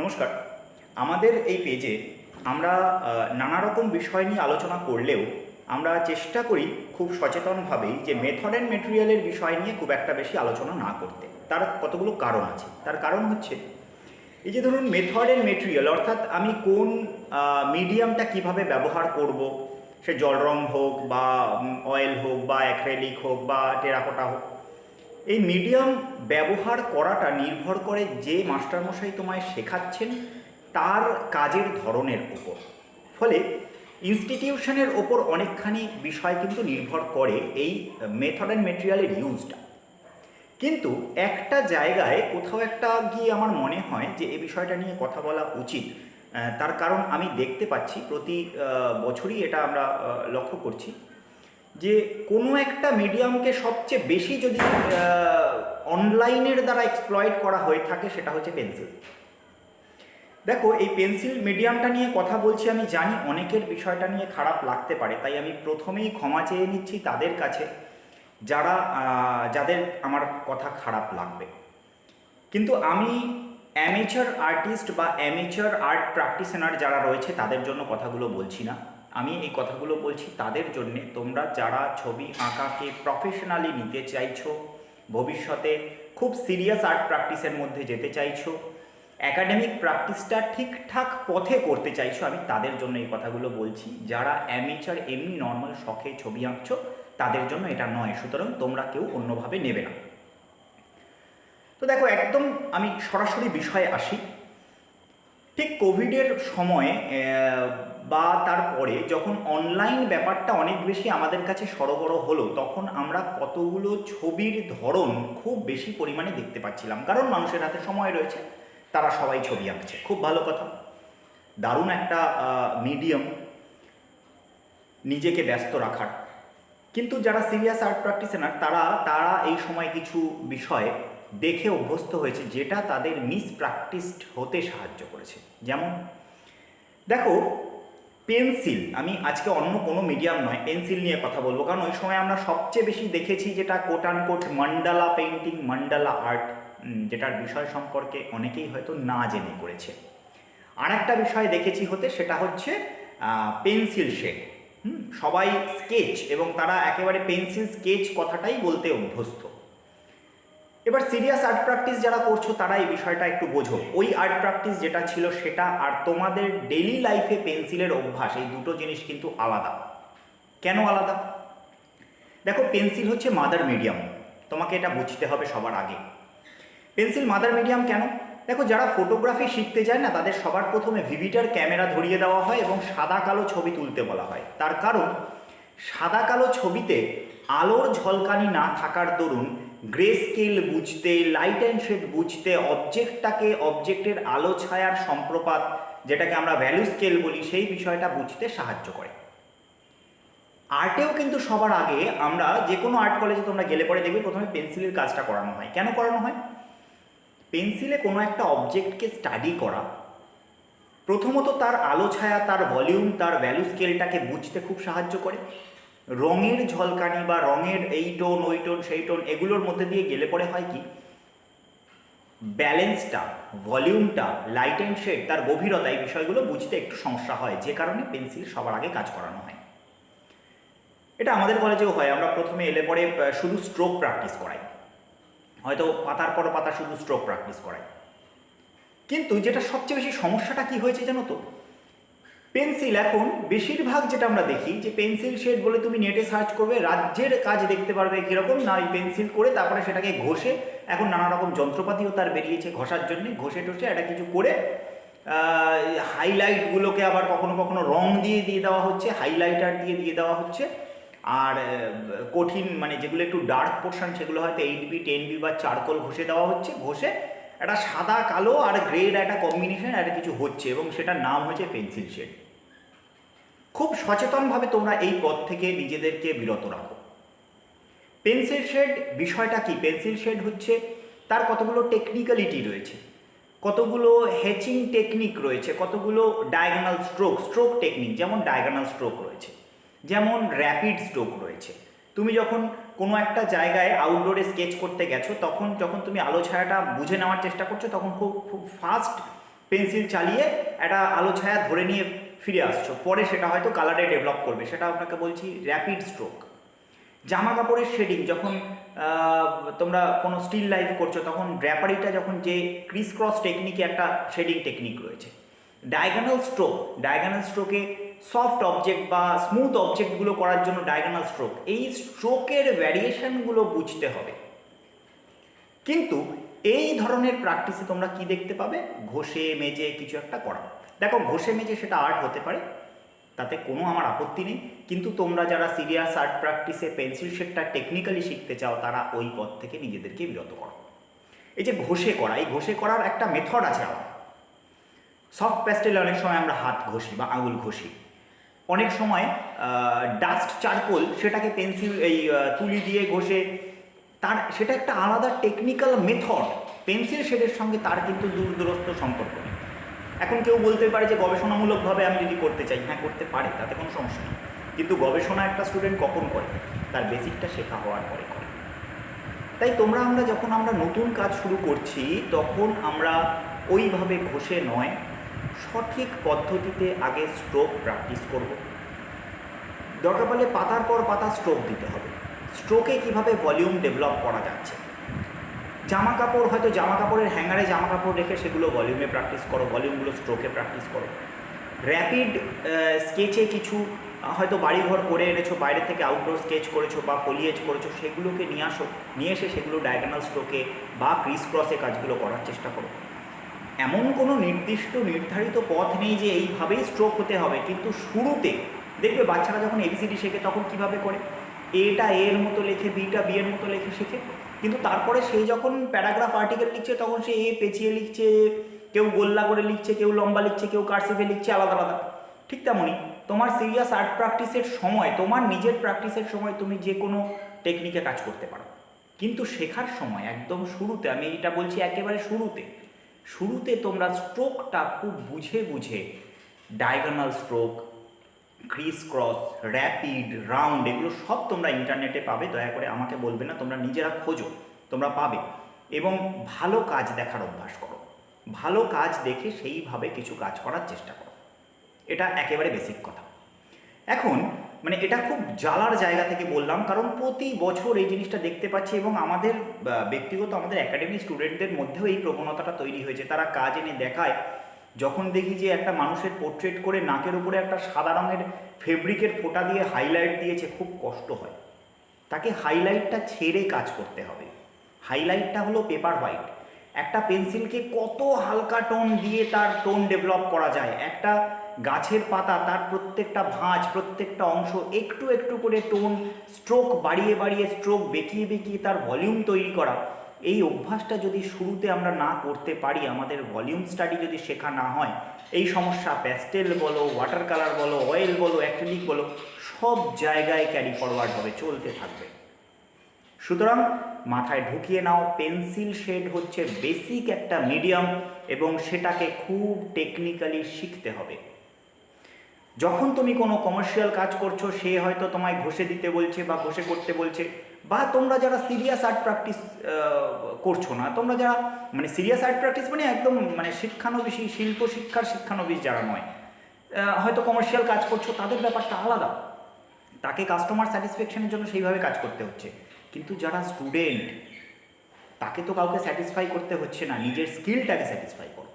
নমস্কার। আমাদের এই পেজে আমরা নানা রকম বিষয় নিয়ে আলোচনা করলেও আমরা চেষ্টা করি খুব সচেতনভাবেই যে মেথড অ্যান্ড মেটেরিয়ালের বিষয় নিয়ে খুব একটা বেশি আলোচনা না করতে। তার কতগুলো কারণ আছে। তার কারণ হচ্ছে, এই যে ধরুন মেথড অ্যান্ড মেটেরিয়াল অর্থাৎ আমি কোন মিডিয়ামটা কীভাবে ব্যবহার করব, সে জল রং হোক বা অয়েল হোক বা অ্যাক্রেলিক হোক বা টেরাকোটা হোক এই মিডিয়াম ব্যবহার করাটা নির্ভর করে যে মাস্টারমশাই তোমায় শেখাচ্ছেন, তার কাজের ধরনের উপর। ফলে ইনস্টিটিউশনের ওপর অনেকখানি বিষয় কিন্তু নির্ভর করে এই মেথড অ্যান্ড মেটেরিয়ালের ইউজটা কিন্তু একটা জায়গায় কোথাও একটা গিয়ে আমার মনে হয় যে এই বিষয়টা নিয়ে কথা বলা উচিত তার কারণ আমি দেখতে পাচ্ছি প্রতি বছরই এটা আমরা লক্ষ্য করছি। যে কোনো একটা মিডিয়ামকে সবচেয়ে বেশি যদি অনলাইনের দ্বারা এক্সপ্লয়েড করা হয়ে থাকে সেটা হচ্ছে পেন্সিল দেখো, এই পেন্সিল মিডিয়ামটা নিয়ে কথা বলছি, আমি জানি অনেকের বিষয়টা নিয়ে খারাপ লাগতে পারে, তাই আমি প্রথমেই ক্ষমা চেয়ে নিচ্ছি তাদের কাছে, যারা যাদের আমার কথা খারাপ লাগবে। কিন্তু আমি অ্যামেচার আর্টিস্ট বা অ্যামেচার আর্ট প্র্যাকটিশনার যারা রয়েছে, তাদের জন্য কথাগুলো বলছি না। আমি এই কথাগুলো বলছি তাদের জন্যে। তোমরা যারা ছবি আঁকাকে প্রফেশনালি নিতে চাইছো, ভবিষ্যতে খুব সিরিয়াস আর্ট প্র্যাকটিসের মধ্যে যেতে চাইছো অ্যাকাডেমিক প্র্যাকটিসটা ঠিকঠাক পথে করতে চাইছো, আমি তাদের জন্য এই কথাগুলো বলছি। যারা অ্যামেচার এমনি নর্মাল শখে ছবি আঁকছো, তাদের জন্য এটা নয়। সুতরাং তোমরা কেউ অন্যভাবে নেবে না। তো দেখো, একদম আমি সরাসরি বিষয়ে আসি। ঠিক কোভিডের সময় বা তারপরে যখন অনলাইন ব্যাপারটা অনেক বেশি আমাদের কাছে সরবরাহ হলো, তখন আমরা কতগুলো ছবির ধরন খুব বেশি পরিমাণে দেখতে পাচ্ছিলাম। কারণ মানুষের হাতে সময় রয়েছে, তারা সবাই ছবি আঁকছে। খুব ভালো কথা। দারুণ একটা মিডিয়াম নিজেকে ব্যস্ত রাখার। কিন্তু যারা সিরিয়াস আর্ট প্র্যাকটিশনার তারা তারা এই সময় কিছু বিষয় দেখে অভ্যস্ত হয়েছে, যেটা তাদের মিস প্র্যাকটিসড হতে সাহায্য করেছে। যেমন, দেখো পেন্সিল আমি আজকে অন্য কোনো মিডিয়াম নয় পেন্সিল নিয়ে কথা বলব, কারণ ওই সময় আমরা সবচেয়ে বেশি দেখেছি যেটা quote and quote mandala painting mandala art যেটার বিষয় সম্পর্কে অনেকেই হয়তো না জেনে করেছে। আর একটা বিষয় দেখেছি হতে, সেটা হচ্ছে পেন্সিল শেড হুম, সবাই স্কেচ এবং তারা একেবারে পেন্সিল স্কেচ কথাটাই বলতে অভ্যস্ত। এবার সিরিয়াস আর্ট প্র্যাকটিস যারা করছ, তারা এই বিষয়টা একটু বোঝো। ওই আর্ট প্র্যাকটিস যেটা ছিল, সেটা আর তোমাদের ডেলি লাইফে পেন্সিলের অভ্যাস, এই দুটো জিনিস কিন্তু আলাদা। কেন আলাদা? দেখো পেন্সিল হচ্ছে মাদার মিডিয়াম তোমাকে এটা বুঝতে হবে সবার আগে। পেন্সিল মাদার মিডিয়াম কেন? দেখো, যারা ফটোগ্রাফি শিখতে যায় না, তাদের সবার প্রথমে ভিভিটার ক্যামেরা ধরিয়ে দেওয়া হয় এবং সাদা কালো ছবি তুলতে বলা হয়। তার কারণ, সাদা কালো ছবিতে আলোর ঝলকানি না থাকার দরুন গ্রে স্কেল বুঝতে লাইট অ্যান্ড শেড বুঝতে অবজেক্টটাকে অবজেক্টের আলো ছায়ার সম্প্রপাত, যেটাকে আমরা ভ্যালু স্কেল বলি, সেই বিষয়টা বুঝতে সাহায্য করে। আর্টেও কিন্তু সবার আগে আমরা যে কোনো আর্ট কলেজে তোমরা গেলে পরে দেখবে প্রথমে পেন্সিলের কাজটা করানো হয়। কেন করানো হয়? পেন্সিলে কোনো একটা অবজেক্টকে স্টাডি করা, প্রথমত তার আলো ছায়া, তার ভলিউম তার ভ্যালু স্কেলটাকে বুঝতে খুব সাহায্য করে। রঙের ঝলকানি বা রঙের এই টোন, ওই টোন, সেই টোন, এগুলোর মধ্যে দিয়ে গেলে পরে হয় কি? ব্যালেন্সটা, ভলিউমটা, লাইট অ্যান্ড শেড তার গভীরতা এই বিষয়গুলো বুঝতে একটু সমস্যা হয়, যে কারণে পেন্সিল সবার আগে কাজ করানো হয়। এটা আমাদের কলেজেও হয়, আমরা প্রথমে এলে পরে শুধু স্ট্রোক প্র্যাকটিস করাই। হয়তো পাতার পর পাতা শুধু স্ট্রোক প্র্যাকটিস করাই। কিন্তু যেটা সবচেয়ে বেশি সমস্যাটা কি হয়েছে জানো তো? পেন্সিল এখন বেশিরভাগ যেটা আমরা দেখি যে পেন্সিল শেড বলে তুমি নেটে সার্চ করবে, রাজ্যের কাজ দেখতে পারবে কীরকম। না ওই পেন্সিল করে তারপরে সেটাকে ঘষে, এখন নানা রকম যন্ত্রপাতিও তার বেরিয়েছে ঘষার জন্য, ঘষে টষে এটা কিছু করে হাইলাইটগুলোকে আবার কখনো কখনো রং দিয়ে দিয়ে দেওয়া হচ্ছে হাইলাইটার দিয়ে দিয়ে দেওয়া হচ্ছে। আর কঠিন মানে যেগুলো একটু ডার্ক পোর্শন সেগুলো হয়তো এইট বি টেন বি বা চারকোল ঘষে দেওয়া হচ্ছে, ঘষে একটা সাদা, কালো আর গ্রেড একটা কম্বিনেশন একটা কিছু হচ্ছে এবং সেটার নাম হচ্ছে পেন্সিল শেড। খুব সচেতনভাবে তোমরা এই পথ থেকে নিজেদেরকে বিরত রাখো। পেন্সিল শেড বিষয়টা কি? পেন্সিল শেড হচ্ছে তার কতগুলো টেকনিক্যালিটি রয়েছে। কতগুলো হ্যাচিং টেকনিক রয়েছে, কতগুলো ডায়াগোনাল স্ট্রোক স্ট্রোক টেকনিক যেমন ডায়াগোনাল স্ট্রোক রয়েছে, যেমন র্যাপিড স্ট্রোক রয়েছে। তুমি যখন কোনো একটা জায়গায় আউটডোরে স্কেচ করতে গেছো, তখন যখন তুমি আলো ছায়াটা বুঝে নেওয়ার চেষ্টা করছ, তখন খুব খুব ফাস্ট পেন্সিল চালিয়ে একটা আলো ছায়া ধরে নিয়ে ফিরে আসছো, পরে সেটা হয়তো কালারে ডেভেলপ করবে, সেটা আপনাকে বলছি র্যাপিড স্ট্রোক জামা কাপড়ের শেডিং যখন তোমরা কোনো স্টিল লাইফ করছ, তখন ড্র্যাপারিটা যখন যে ক্রিস ক্রস টেকনিকে একটা শেডিং টেকনিক রয়েছে। ডায়াগোনাল স্ট্রোক ডায়াগোনাল স্ট্রোকে সফট অবজেক্ট বা স্মুথ অবজেক্টগুলো করার জন্য ডায়াগোনাল স্ট্রোক এই স্ট্রোকের ভ্যারিয়েশনগুলো বুঝতে হবে। কিন্তু এই ধরনের প্র্যাকটিসে তোমরা কি দেখতে পাবে? ঘষে, মেজে কিছু একটা করা দেখো, ঘষে মেজে সেটা আর্ট হতে পারে, তাতে কোনো আমার আপত্তি নেই। কিন্তু তোমরা যারা সিরিয়াস আর্ট প্র্যাকটিসে পেন্সিল শেডটা টেকনিক্যালি শিখতে চাও, তারা ওই পথ থেকে নিজেদেরকে বিরত করো। এই যে ঘষে করা, এই ঘষে করার একটা মেথড আছে আমার সফট প্যাস্টেলে অনেক সময় আমরা হাত ঘষি বা আঙুল ঘষি। অনেক সময় ডাস্ট চারকোল সেটাকে পেন্সিল এই তুলি দিয়ে ঘষে, তার, সেটা একটা আলাদা টেকনিক্যাল মেথড পেন্সিল শেডের সঙ্গে তার কিন্তু দূর দূরস্থ সম্পর্ক নেই। এখন কেউ বলতে পারে যে গবেষণামূলকভাবে আমি যদি করতে চাই হ্যাঁ করতে পারে, তাতে কোনো সমস্যা নেই। কিন্তু গবেষণা একটা স্টুডেন্ট কখন করে? তার বেসিকটা শেখা হওয়ার পরে করে। তাই তোমরা আমরা যখন আমরা নতুন কাজ শুরু করছি, তখন আমরা ওইভাবে ঘষে নয়, সঠিক পদ্ধতিতে আগে স্ট্রোক প্র্যাকটিস করব। দরকার পড়লে পাতার পর পাতা স্ট্রোক দিতে হবে। স্ট্রোকে কীভাবে ভলিউম ডেভেলপ করা যাচ্ছে? জামা কাপড় হয়তো জামা কাপড়ের হ্যাঙ্গারে জামা কাপড় রেখে সেগুলো ভলিউমে প্র্যাকটিস করো ভলিউমগুলো স্ট্রোকে প্র্যাকটিস করো। র্যাপিড স্কেচে কিছু হয়তো বাড়িঘর করে এনেছো বাইরে থেকে আউটডোর স্কেচ করেছ বা ফলিয়েজ করেছ, সেগুলোকে নিয়ে আসো। নিয়ে এসে সেগুলো ডায়াগোনাল স্ট্রোকে বা ক্রিস ক্রসে কাজগুলো করার চেষ্টা করো। এমন কোনো নির্দিষ্ট, নির্ধারিত পথ নেই যে এইভাবেই স্ট্রোক হতে হবে, কিন্তু শুরুতে দেখবে বাচ্চারা যখন এবিসিডি শেখে তখন কীভাবে করে? এটা এর মতো লেখে বিটা বি এর মতো লেখে শেখে। কিন্তু তারপরে সেই যখন প্যারাগ্রাফ আর্টিকেল লিখছে, তখন সে এ পেঁচিয়ে লিখছে, কেউ গোল্লা করে লিখছে, কেউ লম্বা লিখছে, কেউ কার্সিভে লিখছে, আলাদা আলাদা। ঠিক তেমনই তোমার সিরিয়াস আর্ট প্র্যাকটিসের সময়, তোমার নিজের প্র্যাকটিসের সময় তুমি যে কোনো টেকনিকে কাজ করতে পারো। কিন্তু শেখার সময়, একদম শুরুতে, আমি এটা বলছি একেবারে শুরুতে শুরুতে তোমরা স্ট্রোকটা খুব বুঝে বুঝে diagonal stroke criss cross rapid round এগুলো সব তোমরা ইন্টারনেটে পাবে, দয়া করে আমাকে বলবে না, তোমরা নিজেরা খোঁজো, তোমরা পাবে। এবং ভালো কাজ দেখার অভ্যাস করো। ভালো কাজ দেখে সেইভাবে কিছু কাজ করার চেষ্টা করো। এটা একেবারে বেসিক কথা। এখন মানে এটা খুব জ্বালার জায়গা থেকে বললাম, কারণ প্রতি বছর এই জিনিসটা দেখতে পাচ্ছি এবং আমাদের ব্যক্তিগত আমাদের একাডেমি স্টুডেন্টদের মধ্যেও এই প্রবণতাটা তৈরি হয়েছে। তারা কাজ এনে দেখায় যখন দেখি যে একটা মানুষের পোর্ট্রেট করে নাকের উপরে একটা সাদা রঙের ফেব্রিকের ফোঁটা দিয়ে হাইলাইট দিয়েছে, খুব কষ্ট হয়। তাকে হাইলাইটটা ছেড়ে কাজ করতে হবে। হাইলাইটটা হলো পেপার হোয়াইট একটা পেন্সিলকে কত হালকা টোন দিয়ে তার টোন ডেভেলপ করা যায়। একটা গাছের পাতা, তার প্রত্যেকটা ভাঁজ, প্রত্যেকটা অংশ একটু একটু করে টোন স্ট্রোক বাড়িয়ে বাড়িয়ে স্ট্রোক বেঁকিয়ে বেঁকিয়ে তার ভলিউম তৈরি করা। এই অভ্যাসটা যদি শুরুতে আমরা না করতে পারি, আমাদের ভলিউম স্টাডি যদি শেখা না হয়, এই সমস্যা প্যাস্টেল বলো ওয়াটার কালার বলো অয়েল বলো অ্যাক্রিলিক বলো, সব জায়গায় ক্যারি ফরওয়ার্ড হবে, চলতে থাকবে। সুতরাং মাথায় ঢুকিয়ে নাও পেন্সিল শেড হচ্ছে বেসিক একটা মিডিয়াম এবং সেটাকে খুব টেকনিক্যালি শিখতে হবে। যখন তুমি কোনো কমার্শিয়াল কাজ করছ, সে হয়তো তোমায় ঘষে দিতে বলছে বা ঘষে করতে বলছে বা তোমরা যারা সিরিয়াস আর্ট প্র্যাকটিস করছ না, তোমরা যারা মানে সিরিয়াস আর্ট প্র্যাকটিস মানে একদম মানে শিক্ষানবিশী, শিল্প শিক্ষার শিক্ষানবিশ যারা নয় হয়তো কমার্শিয়াল কাজ করছ, তাদের ব্যাপারটা আলাদা। তাকে কাস্টমার স্যাটিসফ্যাকশনের জন্য সেইভাবে কাজ করতে হচ্ছে। কিন্তু যারা স্টুডেন্ট তাকে তো কাউকে স্যাটিসফাই করতে হচ্ছে না, নিজের স্কিলটাকে স্যাটিসফাই করো।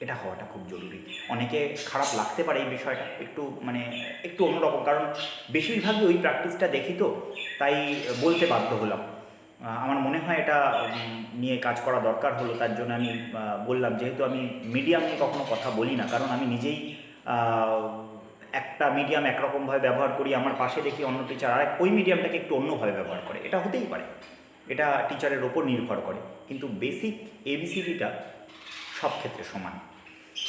এটা হওয়াটা খুব জরুরি। অনেকে খারাপ লাগতে পারে এই বিষয়টা, একটু মানে একটু অন্যরকম, কারণ বেশিরভাগই ওই প্র্যাকটিসটা দেখি তো, তাই বলতে বাধ্য হলাম। আমার মনে হয় এটা নিয়ে কাজ করা দরকার হলো, তার জন্য আমি বললাম, যেহেতু আমি মিডিয়াম নিয়ে কখনো কথা বলি না, কারণ আমি নিজেই একটা মিডিয়াম একরকমভাবে ব্যবহার করি, আমার পাশে দেখি অন্য টিচার আর ওই মিডিয়ামটাকে একটু অন্যভাবে ব্যবহার করে। এটা হতেই পারে। এটা টিচারের ওপর নির্ভর করে। কিন্তু বেসিক এবিসিডিটা সব ক্ষেত্রে সমান।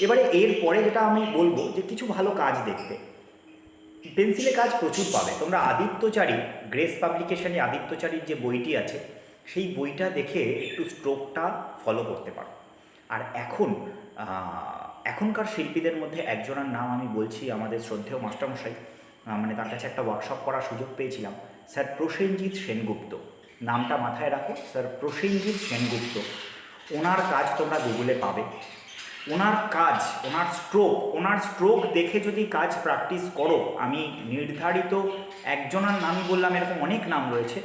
এবারে এর পরে যেটা আমি বলব যে কিছু ভালো কাজ দেখতে। পেন্সিলে কাজ প্রচুর পাবে। তোমরা আদিত্যচারী গ্রেস পাবলিকেশনে আদিত্যচারীর যে বইটি আছে, সেই বইটা দেখে একটু স্ট্রোকটা ফলো করতে পারো। আর এখন এখনকার শিল্পীদের মধ্যে একজনের নাম আমি বলছি, আমাদের শ্রদ্ধেয় মাস্টারমশাই মানে তার কাছে একটা ওয়ার্কশপ করার সুযোগ পেয়েছিলাম, স্যার প্রসেনজিৎ সেনগুপ্ত। নামটা মাথায় রাখো, স্যার প্রসেনজিৎ সেনগুপ্ত। ওনার কাজ তোমরা গুগলে পাবে। ওনার কাজ, ওনার স্ট্রোক ওনার স্ট্রোক দেখে যদি কাজ প্র্যাকটিস করো, আমি নির্ধারিত একজনের নামই বললাম, এরকম অনেক নাম রয়েছে।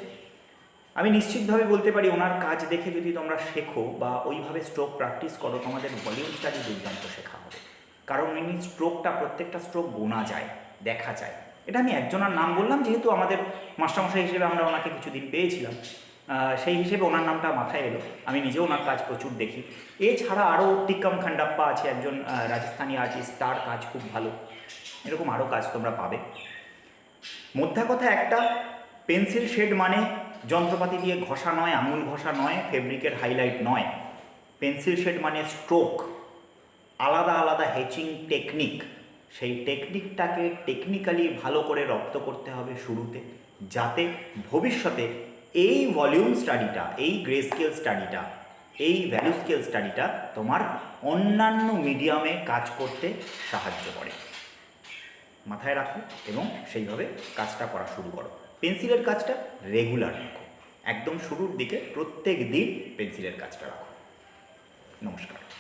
আমি নিশ্চিতভাবে বলতে পারি, ওনার কাজ দেখে যদি তোমরা শেখো বা ওইভাবে স্ট্রোক প্র্যাকটিস করো, তোমাদের ভলিউম স্টাডি দুর্দান্ত শেখা হবে। কারণ এমনি স্ট্রোকটা প্রত্যেকটা স্ট্রোক গোনা যায়, দেখা যায়। এটা আমি একজনের নাম বললাম, যেহেতু আমাদের মাস্টারমশাই হিসেবে আমরা ওনাকে কিছুদিন পেয়েছিলাম। সেই হিসেবে ওনার নামটা মাথায় এলো। আমি নিজেও ওনার কাজ প্রচুর দেখি। এছাড়া আরও টিক্কাম খান্ডাপ্পা আছে, একজন রাজস্থানী আর্টিস্ট তার কাজ খুব ভালো। এরকম আরও কাজ তোমরা পাবে। মোদ্দা কথা একটা, পেন্সিল শেড মানে যন্ত্রপাতি দিয়ে ঘষা নয়, আঙুল ঘষা নয়, ফেব্রিকের হাইলাইট নয়। পেন্সিল শেড মানে স্ট্রোক আলাদা আলাদা হেচিং টেকনিক সেই টেকনিকটাকে টেকনিক্যালি ভালো করে রপ্ত করতে হবে শুরুতে, যাতে ভবিষ্যতে এই ভলিউম স্টাডিটা এই গ্রে স্কেল স্টাডিটা এই ভ্যালু স্কেল স্টাডিটা তোমার অন্যান্য মিডিয়ামে কাজ করতে সাহায্য করে। মাথায় রাখো এবং সেইভাবে কাজটা করা শুরু করো। পেন্সিলের কাজটা রেগুলার রাখো। একদম শুরুর দিকে প্রত্যেক দিন পেন্সিলের কাজটা রাখো। নমস্কার।